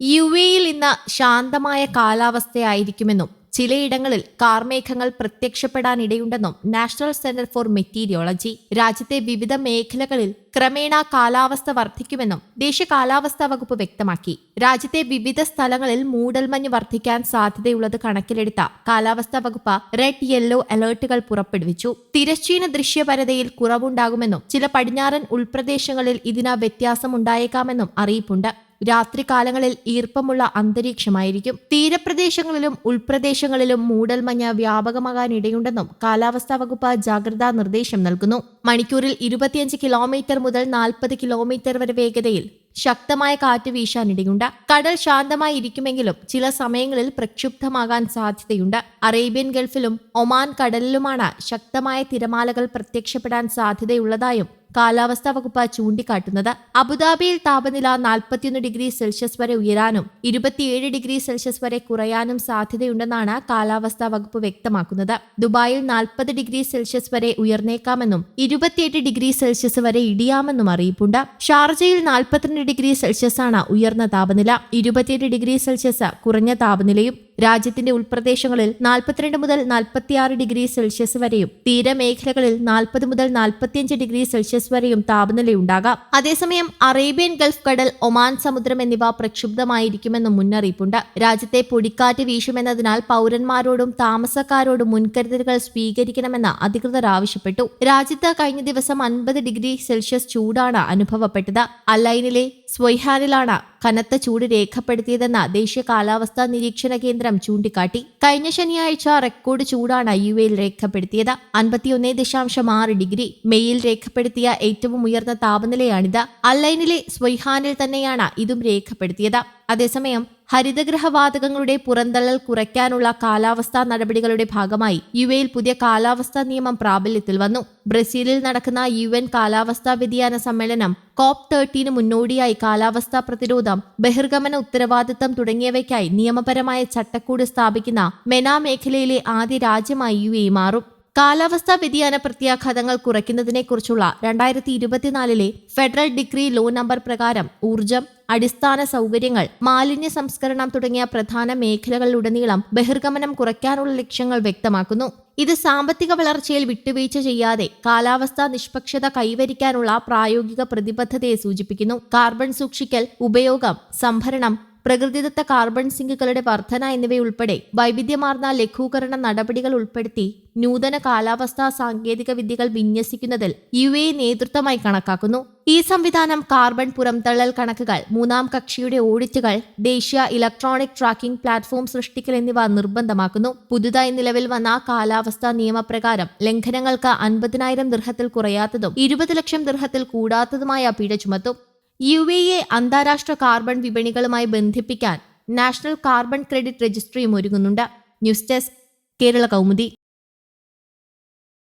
U എയിൽ ഇന്ന് ശാന്തമായ കാലാവസ്ഥയായിരിക്കുമെന്നും ചിലയിടങ്ങളിൽ കാർമേഘങ്ങൾ പ്രത്യക്ഷപ്പെടാനിടയുണ്ടെന്നും നാഷണൽ സെന്റർ ഫോർ മെറ്റീരിയോളജി രാജ്യത്തെ വിവിധ മേഖലകളിൽ ക്രമേണ കാലാവസ്ഥ വർദ്ധിക്കുമെന്നും ദേശീയ കാലാവസ്ഥാ വകുപ്പ് വ്യക്തമാക്കി. രാജ്യത്തെ വിവിധ സ്ഥലങ്ങളിൽ മൂടൽമഞ്ഞ് വർദ്ധിക്കാൻ സാധ്യതയുള്ളത് കണക്കിലെടുത്ത കാലാവസ്ഥാ വകുപ്പ് റെഡ് യെല്ലോ അലേർട്ടുകൾ പുറപ്പെടുവിച്ചു. തിരശ്ചീന ദൃശ്യപരതയിൽ കുറവുണ്ടാകുമെന്നും ചില പടിഞ്ഞാറൻ ഉൾപ്രദേശങ്ങളിൽ ഇതിന് വ്യത്യാസമുണ്ടായേക്കാമെന്നും അറിയിപ്പുണ്ട്. രാത്രികാലങ്ങളിൽ ഈർപ്പമുള്ള അന്തരീക്ഷമായിരിക്കും. തീരപ്രദേശങ്ങളിലും ഉൾപ്രദേശങ്ങളിലും മൂടൽമഞ്ഞ് വ്യാപകമാകാനിടയുണ്ടെന്നും കാലാവസ്ഥാ വകുപ്പ് ജാഗ്രതാ നിർദ്ദേശം നൽകുന്നു. മണിക്കൂറിൽ ഇരുപത്തിയഞ്ച് കിലോമീറ്റർ മുതൽ നാൽപ്പത് കിലോമീറ്റർ വരെ വേഗതയിൽ ശക്തമായ കാറ്റ് വീശാനിടയുണ്ട് കടൽ ശാന്തമായി ഇരിക്കുമെങ്കിലും ചില സമയങ്ങളിൽ പ്രക്ഷുബ്ധമാകാൻ സാധ്യതയുണ്ട്. അറേബ്യൻ ഗൾഫിലും ഒമാൻ കടലിലുമാണ് ശക്തമായ തിരമാലകൾ പ്രത്യക്ഷപ്പെടാൻ സാധ്യതയുള്ളതായും കാലാവസ്ഥാ വകുപ്പ് ചൂണ്ടിക്കാട്ടുന്നത്. അബുദാബിയിൽ താപനില നാൽപ്പത്തിയൊന്ന് ഡിഗ്രി സെൽഷ്യസ് വരെ ഉയരാനും ഇരുപത്തിയേഴ് ഡിഗ്രി സെൽഷ്യസ് വരെ കുറയാനും സാധ്യതയുണ്ടെന്നാണ് കാലാവസ്ഥാ വകുപ്പ് വ്യക്തമാക്കുന്നത്. ദുബായിൽ നാൽപ്പത് ഡിഗ്രി സെൽഷ്യസ് വരെ ഉയർന്നേക്കാമെന്നും ഇരുപത്തിയെട്ട് ഡിഗ്രി സെൽഷ്യസ് വരെ ഇടിയാമെന്നും അറിയിപ്പുണ്ട്. ഷാർജയിൽ നാൽപ്പത്തിരണ്ട് ഡിഗ്രി സെൽഷ്യസ് ആണ് ഉയർന്ന താപനില. ഇരുപത്തിയെട്ട് ഡിഗ്രി സെൽഷ്യസ് കുറഞ്ഞ താപനിലയും രാജ്യത്തിന്റെ ഉൾപ്രദേശങ്ങളിൽ നാൽപ്പത്തിരണ്ട് മുതൽ നാൽപ്പത്തിയാറ് ഡിഗ്രി സെൽഷ്യസ് വരെയും തീരമേഖലകളിൽ നാൽപ്പത് മുതൽ നാൽപ്പത്തിയഞ്ച് ഡിഗ്രി സെൽഷ്യസ് വരെയും താപനിലയുണ്ടാകാം അതേസമയം അറേബ്യൻ ഗൾഫ് കടൽ ഒമാൻ സമുദ്രം എന്നിവ പ്രക്ഷുബ്ധമായിരിക്കുമെന്നും മുന്നറിയിപ്പുണ്ട്. രാജ്യത്തെ പൊടിക്കാറ്റ് വീശുമെന്നതിനാൽ പൗരന്മാരോടും താമസക്കാരോടും മുൻകരുതലുകൾ സ്വീകരിക്കണമെന്ന് അധികൃതർ ആവശ്യപ്പെട്ടു. രാജ്യത്ത് കഴിഞ്ഞ ദിവസം അൻപത് ഡിഗ്രി സെൽഷ്യസ് ചൂടാണ് അനുഭവപ്പെട്ടത്. അല്ലൈനിലെ സ്വൈഹാനിലാണ് കനത്ത ചൂട് രേഖപ്പെടുത്തിയതെന്ന് ദേശീയ കാലാവസ്ഥാ നിരീക്ഷണ കേന്ദ്രം ചൂണ്ടിക്കാട്ടി കഴിഞ്ഞ ശനിയാഴ്ച റെക്കോർഡ് ചൂടാണ് യു എയിൽ രേഖപ്പെടുത്തിയത്. അൻപത്തിയൊന്നേ ദശാംശം ആറ് ഡിഗ്രി മെയിൽ രേഖപ്പെടുത്തിയ ഏറ്റവും ഉയർന്ന താപനിലയാണിത്. അല്ലൈനിലെ സ്വൈഹാനിൽ തന്നെയാണ് ഇതും രേഖപ്പെടുത്തിയത്. അതേസമയം ഹരിതഗ്രഹവാതകങ്ങളുടെ പുറന്തള്ളൽ കുറയ്ക്കാനുള്ള കാലാവസ്ഥാ നടപടികളുടെ ഭാഗമായി യു എയിൽ പുതിയ കാലാവസ്ഥാ നിയമം പ്രാബല്യത്തിൽ വന്നു. ബ്രസീലിൽ നടക്കുന്ന യു എൻ കാലാവസ്ഥാ വ്യതിയാന സമ്മേളനം കോപ്പ് തേർട്ടീന് മുന്നോടിയായി കാലാവസ്ഥാ പ്രതിരോധം ബഹിർഗമന ഉത്തരവാദിത്തം തുടങ്ങിയവയ്ക്കായി നിയമപരമായ ചട്ടക്കൂട് സ്ഥാപിക്കുന്ന മെന മേഖലയിലെ ആദ്യ രാജ്യമായി യു എ മാറും. കാലാവസ്ഥാ വ്യതിയാന പ്രത്യാഘാതങ്ങൾ കുറയ്ക്കുന്നതിനെക്കുറിച്ചുള്ള രണ്ടായിരത്തി ഇരുപത്തിനാലിലെ ഫെഡറൽ ഡിഗ്രി ലോ നമ്പർ പ്രകാരം ഊർജം അടിസ്ഥാന സൗകര്യങ്ങൾ മാലിന്യ സംസ്കരണം തുടങ്ങിയ പ്രധാന മേഖലകളിലുടനീളം ബഹിർഗമനം കുറയ്ക്കാനുള്ള ലക്ഷ്യങ്ങൾ വ്യക്തമാക്കുന്നു. ഇത് സാമ്പത്തിക വളർച്ചയിൽ വിട്ടുവീഴ്ച ചെയ്യാതെ കാലാവസ്ഥാ നിഷ്പക്ഷത കൈവരിക്കാനുള്ള പ്രായോഗിക പ്രതിബദ്ധതയെ സൂചിപ്പിക്കുന്നു. കാർബൺ സൂക്ഷിക്കൽ ഉപയോഗം സംഭരണം പ്രകൃതിദത്ത കാർബൺ സിങ്കുകളുടെ വർധന എന്നിവയുൾപ്പെടെ വൈവിധ്യമാർന്ന ലഘൂകരണ നടപടികൾ ഉൾപ്പെടുത്തി നൂതന കാലാവസ്ഥാ സാങ്കേതിക വിദ്യകൾ വിന്യസിക്കുന്നതിൽ യു എ നേതൃത്വമായി കണക്കാക്കുന്നു. ഈ സംവിധാനം കാർബൺ പുറംതള്ളൽ കണക്കുകൾ മൂന്നാം കക്ഷിയുടെ ഓഡിറ്റുകൾ ദേശീയ ഇലക്ട്രോണിക് ട്രാക്കിംഗ് പ്ലാറ്റ്ഫോം സൃഷ്ടിക്കൽ എന്നിവ നിർബന്ധമാക്കുന്നു. പുതുതായി നിലവിൽ വന്ന കാലാവസ്ഥാ നിയമപ്രകാരം ലംഘനങ്ങൾക്ക് അൻപതിനായിരം ദൃഹത്തിൽ കുറയാത്തതും ഇരുപത് ലക്ഷം ദൃഹത്തിൽ കൂടാത്തതുമായ പിഴ ചുമത്തും. യു എ എ അന്താരാഷ്ട്ര കാർബൺ വിപണികളുമായി ബന്ധിപ്പിക്കാൻ നാഷണൽ കാർബൺ ക്രെഡിറ്റ് രജിസ്ട്രിയും ഒരുങ്ങുന്നുണ്ട്. News desk Kerala Kaumudi.